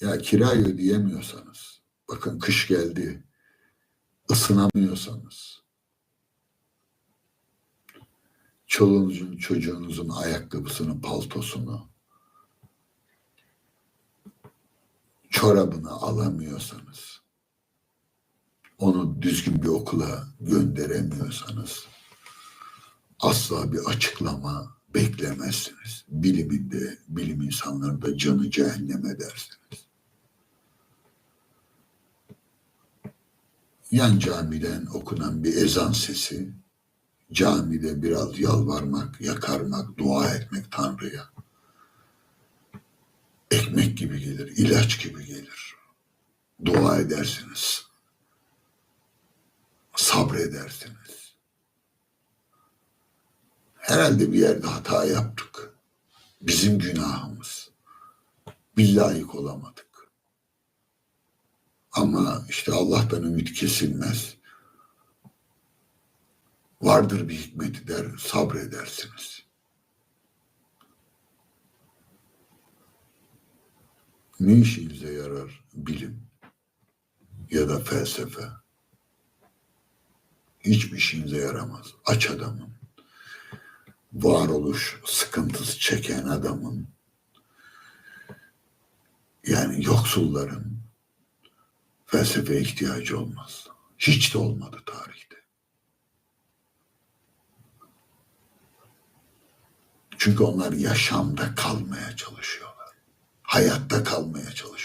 Ya kirayı ödeyemiyorsanız, bakın kış geldi, ısınamıyorsanız, çoluğunuzun çocuğunuzun ayakkabısını, paltosunu, çorabını alamıyorsanız, onu düzgün bir okula gönderemiyorsanız, asla bir açıklama beklemezsiniz. Biliminde, bilim insanlarında canı cehenneme dersiniz. Yan camiden okunan bir ezan sesi, camide biraz yalvarmak, yakarmak, dua etmek Tanrı'ya. Ekmek gibi gelir, ilaç gibi gelir. Dua edersiniz. Sabredersiniz. Herhalde bir yerde hata yaptık. Bizim günahımız. Biz layık olamadık. Ama işte Allah'tan ümit kesilmez. Vardır bir hikmeti der, sabredersiniz. Ne işinize yarar bilim ya da felsefe? Hiçbir işinize yaramaz. Aç adamın, varoluş sıkıntısı çeken adamın, yani yoksulların felsefeye ihtiyacı olmaz. Hiç de olmadı tarihte. Çünkü onlar yaşamda kalmaya çalışıyorlar. Hayatta kalmaya çalışıyorlar.